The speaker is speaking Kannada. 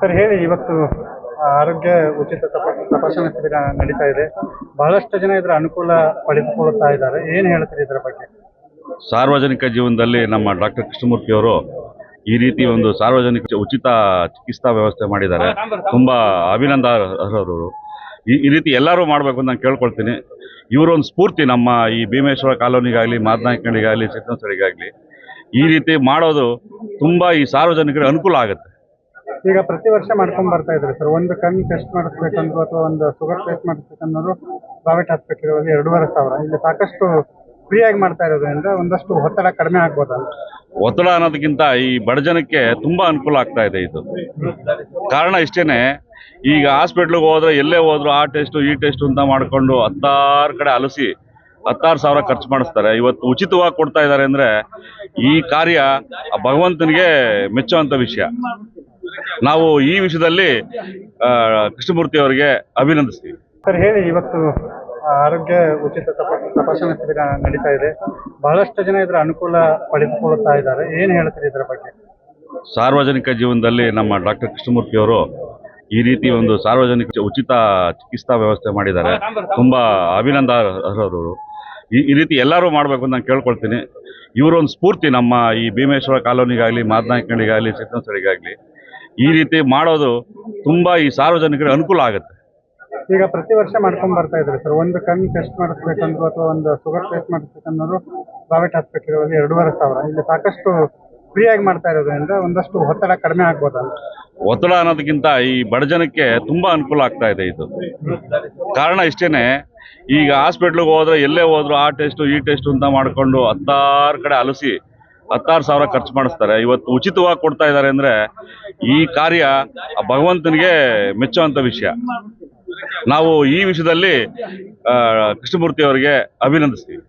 ಸರ್, ಹೇಳಿ, ಇವತ್ತು ಆರೋಗ್ಯ ಉಚಿತ ತಪಾಸಣಾ ಶಿಬಿರ ನಡೀತಾ ಇದೆ. ಬಹಳಷ್ಟು ಜನ ಇದರ ಅನುಕೂಲ ಪಡೆದುಕೊಳ್ಳುತ್ತಾ ಇದ್ದಾರೆ. ಏನು ಹೇಳ್ತೀರಿ ಇದರ ಬಗ್ಗೆ? ಸಾರ್ವಜನಿಕ ಜೀವನದಲ್ಲಿ ನಮ್ಮ ಡಾಕ್ಟರ್ ಕೃಷ್ಣಮೂರ್ತಿ ಅವರು ಈ ರೀತಿ ಒಂದು ಸಾರ್ವಜನಿಕ ಉಚಿತ ಚಿಕಿತ್ಸಾ ವ್ಯವಸ್ಥೆ ಮಾಡಿದ್ದಾರೆ. ತುಂಬಾ ಅಭಿನಂದ ಈ ರೀತಿ ಎಲ್ಲರೂ ಮಾಡಬೇಕು ಅಂತ ನಾನು ಕೇಳ್ಕೊಳ್ತೀನಿ. ಇವರೊಂದು ಸ್ಫೂರ್ತಿ ನಮ್ಮ ಈ ಭೀಮೇಶ್ವರ ಕಾಲೋನಿಗಾಗಲಿ ಮಾದನಾಯಕಿಗಾಗಲಿ ಸಿದ್ದನಸರಿಗಾಗಲಿ ಈ ರೀತಿ ಮಾಡೋದು ತುಂಬ ಈ ಸಾರ್ವಜನಿಕರಿಗೆ ಅನುಕೂಲ ಆಗುತ್ತೆ. ಈಗ ಪ್ರತಿ ವರ್ಷ ಮಾಡ್ಕೊಂಡ್ ಬರ್ತಾ ಇದ್ದಾರೆ ಸರ್. ಒಂದು ಕಣ್ಣು ಟೆಸ್ಟ್ ಮಾಡಿಸ್ಬೇಕಂದ್ರು ಅಥವಾ ಒಂದು ಶುಗರ್ ಟೆಸ್ಟ್ ಮಾಡಿಸ್ಬೇಕಂದ್ರು ಪ್ರೈವೇಟ್ ಹಾಸ್ಪಿಟಲ್ ಎರಡೂವರೆ ಸಾವಿರ. ಇಲ್ಲಿ ಸಾಕಷ್ಟು ಫ್ರೀ ಆಗಿ ಮಾಡ್ತಾ ಇರೋದ್ರಿಂದ ಒಂದಷ್ಟು ಒತ್ತಡ ಕಡಿಮೆ ಆಗ್ಬೋದಲ್ಲ ಒತ್ತಡ ಅನ್ನೋದಕ್ಕಿಂತ ಈ ಬಡ ಜನಕ್ಕೆ ತುಂಬಾ ಅನುಕೂಲ ಆಗ್ತಾ ಇದೆ ಇದು. ಕಾರಣ ಇಷ್ಟೇನೆ, ಈಗ ಹಾಸ್ಪಿಟ್ಲಿಗೆ ಹೋದ್ರೆ ಎಲ್ಲೇ ಹೋದ್ರು ಆ ಟೆಸ್ಟ್ ಈ ಟೆಸ್ಟ್ ಅಂತ ಮಾಡ್ಕೊಂಡು ಹತ್ತಾರು ಕಡೆ ಅಲಸಿ, ಹತ್ತಾರು ಸಾವಿರ ಖರ್ಚು ಮಾಡಿಸ್ತಾರೆ. ಇವತ್ತು ಉಚಿತವಾಗಿ ಕೊಡ್ತಾ ಇದ್ದಾರೆ ಅಂದ್ರೆ ಈ ಕಾರ್ಯ ಭಗವಂತನಿಗೆ ಮೆಚ್ಚುವಂತ ವಿಷಯ. ನಾವು ಈ ವಿಷಯದಲ್ಲಿ ಕೃಷ್ಣಮೂರ್ತಿ ಅವರಿಗೆ ಅಭಿನಂದಿಸ್ತೀವಿ. ಸರ್ ಹೇಳಿ ಇವತ್ತು ಆರೋಗ್ಯ ಉಚಿತ ತಪ- ತಪಾಸಣೆ ಶಿಬಿರ ನಡೀತಾ ಇದೆ. ಬಹಳಷ್ಟು ಜನ ಇದರ ಅನುಕೂಲ ಪಡೆದುಕೊಳ್ಳುತ್ತಾ ಇದ್ದಾರೆ. ಏನು ಹೇಳ್ತೀರಿ ಇದರ ಬಗ್ಗೆ? ಸಾರ್ವಜನಿಕ ಜೀವನದಲ್ಲಿ ನಮ್ಮ ಡಾಕ್ಟರ್ ಕೃಷ್ಣಮೂರ್ತಿ ಅವರು ಈ ರೀತಿ ಒಂದು ಸಾರ್ವಜನಿಕ ಉಚಿತ ಚಿಕಿತ್ಸಾ ವ್ಯವಸ್ಥೆ ಮಾಡಿದ್ದಾರೆ. ತುಂಬ ಅಭಿನಂದನರು ಈ ಈ ರೀತಿ ಎಲ್ಲರೂ ಮಾಡಬೇಕು ಅಂತ ನಾನು ಕೇಳ್ಕೊಳ್ತೀನಿ. ಇವರೊಂದು ಸ್ಫೂರ್ತಿ ನಮ್ಮ ಈ ಭೀಮೇಶ್ವರ ಕಾಲೋನಿಗಾಗಲಿ ಮಾದನಾಯಕಣಿಗಾಗಲಿ ಸಿದ್ದನಸರಿಗಾಗಲಿ ಈ ರೀತಿ ಮಾಡೋದು ತುಂಬಾ ಈ ಸಾರ್ವಜನಿಕರಿಗೆ ಅನುಕೂಲ ಆಗುತ್ತೆ. ಈಗ ಪ್ರತಿ ವರ್ಷ ಮಾಡ್ಕೊಂಡ್ ಬರ್ತಾ ಇದ್ದಾರೆ ಸರ್. ಒಂದು ಕಣ್ಣು ಟೆಸ್ಟ್ ಮಾಡಿಸ್ಬೇಕಂದ್ರು ಅಥವಾ ಒಂದು ಶುಗರ್ ಟೆಸ್ಟ್ ಮಾಡಿಸ್ಬೇಕನ್ನೋದು ಪ್ರೈವೇಟ್ ಹಾಸ್ಪಿಟಲ್ ಎರಡೂವರೆ ಸಾವಿರ. ಇಲ್ಲಿ ಸಾಕಷ್ಟು ಫ್ರೀ ಆಗಿ ಮಾಡ್ತಾ ಇರೋದ್ರಿಂದ ಒಂದಷ್ಟು ಒತ್ತಡ ಕಡಿಮೆ ಆಗ್ಬೋದಲ್ಲ. ಒತ್ತಡ ಅನ್ನೋದಕ್ಕಿಂತ ಈ ಬಡ ಜನಕ್ಕೆ ತುಂಬ ಅನುಕೂಲ ಆಗ್ತಾ ಇದೆ ಇದು. ಕಾರಣ ಇಷ್ಟೇನೆ ಈಗ ಹಾಸ್ಪಿಟ್ಲಿಗೆ ಹೋದ್ರೆ ಎಲ್ಲೇ ಹೋದ್ರು ಆ ಟೆಸ್ಟ್ ಈ ಟೆಸ್ಟ್ ಅಂತ ಮಾಡಿಕೊಂಡು ಹತ್ತಾರು ಕಡೆ ಅಲಸಿ ಹತ್ತಾರು ಸಾವಿರ ಖರ್ಚು ಮಾಡಿಸ್ತಾರೆ. ಇವತ್ತು ಉಚಿತವಾಗಿ ಕೊಡ್ತಾ ಇದ್ದಾರೆ ಅಂದ್ರೆ ಈ ಕಾರ್ಯ ಭಗವಂತನಿಗೆ ಮೆಚ್ಚುವಂತ ವಿಷಯ. ನಾವು ಈ ವಿಷಯದಲ್ಲಿ ಕೃಷ್ಣಮೂರ್ತಿ ಅವರಿಗೆ ಅಭಿನಂದಿಸ್ತೀವಿ.